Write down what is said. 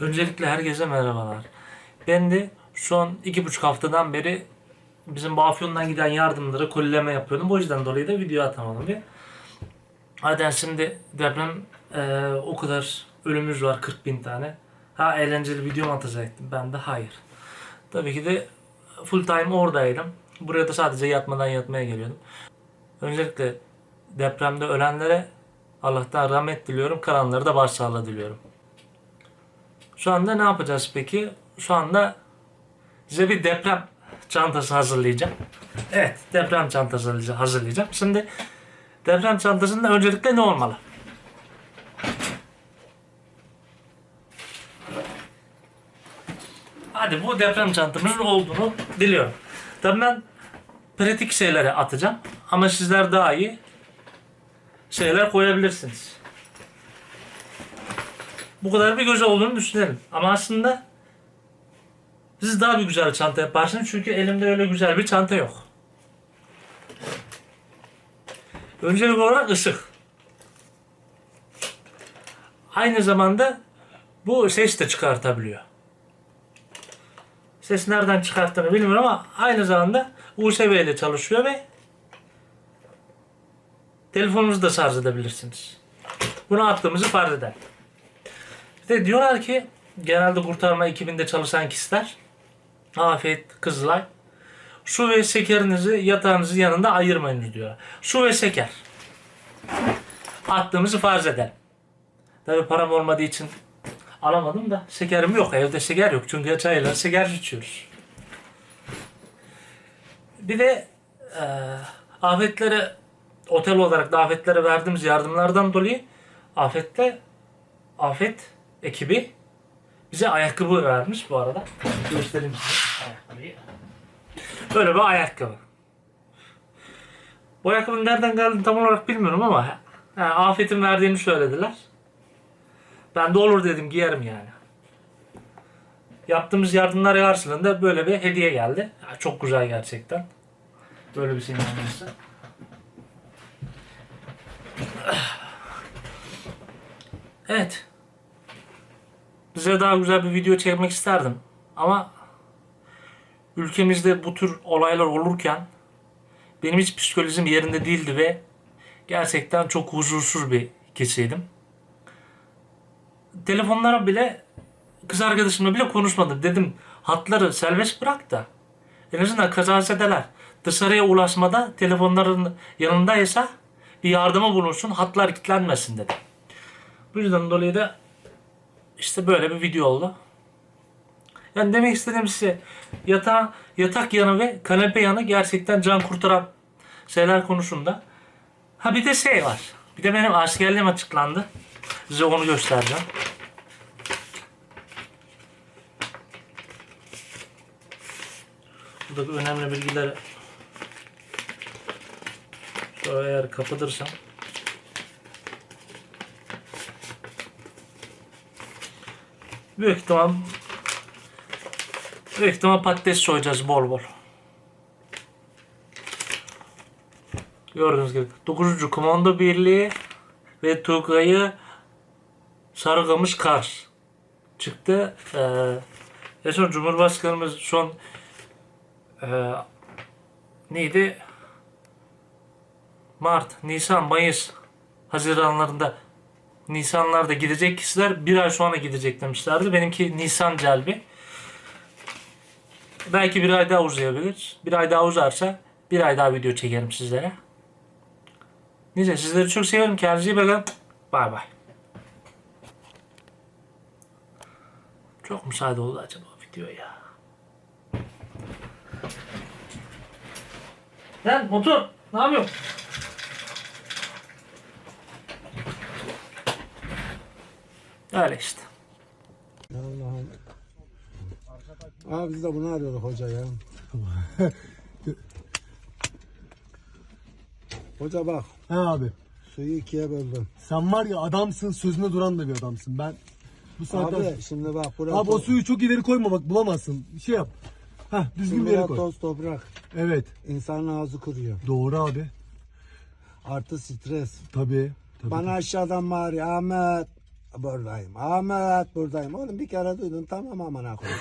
Öncelikle herkese merhabalar. Ben de son iki buçuk haftadan beri bizim Afyon'dan giden yardımları kolileme yapıyordum. Bu yüzden dolayı da video atamadım bir. Zaten şimdi deprem eee, o kadar ölümümüz var 40 bin tane. Ha eğlenceli video mu atacaktım? Ben de hayır. Tabii ki de full time oradaydım. Buraya da sadece yatmadan yatmaya geliyordum. Öncelikle depremde ölenlere Allah'tan rahmet diliyorum. Kalanlara da başsağlığı diliyorum. Şu anda ne yapacağız peki? Şu anda size bir deprem çantası hazırlayacağım. Evet, deprem çantası hazırlayacağım-. Şimdi deprem çantasında öncelikle ne olmalı? Hadi bu deprem çantamızın olduğunu biliyorum. Tabii ben pratik şeyleri atacağım. Ama sizler daha iyi şeyler koyabilirsiniz. Bu kadar bir güzel olduğunu düşünelim. Ama aslında siz daha bir güzel çanta yaparsınız. Çünkü elimde öyle güzel bir çanta yok. Öncelik olarak ışık. Aynı zamanda bu ses de çıkartabiliyor. Ses nereden çıkarttığını bilmiyorum ama aynı zamanda USB ile çalışıyor ve telefonunuzu da şarj edebilirsiniz. Bunu attığımızı farz eder. De diyorlar ki genelde kurtarma ekibinde çalışan kişiler Afet, Kızılay su ve şekerinizi yatağınızın yanında ayırmayınız diyor. Su ve şeker. Attığımızı farz edelim. Tabi param olmadığı için alamadım da şekerim yok. Evde şeker yok. Çünkü çayla şeker içiyoruz. Bir de e, afetlere otel olarak da afetlere verdiğimiz yardımlardan dolayı afette afet ekibi bize ayakkabı vermiş bu arada. Göstereyim size ayakkabıyı. Böyle bir ayakkabı. Bu ayakkabının nereden geldiğini tam olarak bilmiyorum ama ha, afetin verdiğini söylediler. Ben de olur dedim giyerim yani. Yaptığımız yardımlar karşılığında böyle bir hediye geldi. Çok güzel gerçekten. Böyle bir şey olması. Evet. Size daha güzel bir video çekmek isterdim. Ama ülkemizde bu tür olaylar olurken benim hiç psikolojim yerinde değildi ve gerçekten çok huzursuz bir kişiydim. Telefonlara bile kız arkadaşımla bile konuşmadım. Dedim hatları serbest bırak da en azından kazazedeler dışarıya ulaşmada telefonların yanındaysa bir yardıma bulunsun hatlar kilitlenmesin dedim. Bu yüzden dolayı da işte böyle bir video oldu. Yani demek istediğim size yatağı, yatak yanı ve kanepe yanı gerçekten can kurtaran şeyler konusunda. Ha bir de şey var. Bir de benim askerliğim açıklandı. Size onu göstereceğim. Buradaki önemli bilgileri şöyle eğer kapatırsam Büyük ihtimal Büyük ihtimal patates soyacağız bol bol. Gördüğünüz gibi 9. Komando Birliği ve Tugay'ı Sarıkamış Kars çıktı. Ee, en son Cumhurbaşkanımız son ee, neydi? Mart, Nisan, Mayıs, Haziranlarında Nisanlarda gidecek kişiler bir ay sonra gidecek demişlerdi. Benimki Nisan celbi. Belki bir ay daha uzayabilir. Bir ay daha uzarsa bir ay daha video çekerim sizlere. Neyse sizleri çok seviyorum. Kendinize iyi bakın. Bay bay. Çok müsaade oldu acaba video ya. Lan motor ne yapıyorsun? Öyle işte. Allah'ım. Abi biz de bunu arıyorduk hoca ya. hoca bak He abi. suyu ikiye böldüm. Sen var ya adamsın sözünde duran da bir adamsın. Ben bu saatten... Abi Abi, şimdi bak buraya, o suyu çok ileri koyma bak bulamazsın. Şey yap. Heh düzgün şimdi bir yere buraya koy. toz toprak. Evet. İnsanın ağzı kuruyor. Doğru abi. Artı stres. Tabii. tabii. Bana aşağıdan bağırıyor Ahmet. Buradayım. Ahmet buradayım. Oğlum bir kere duydun tamam amına koyayım.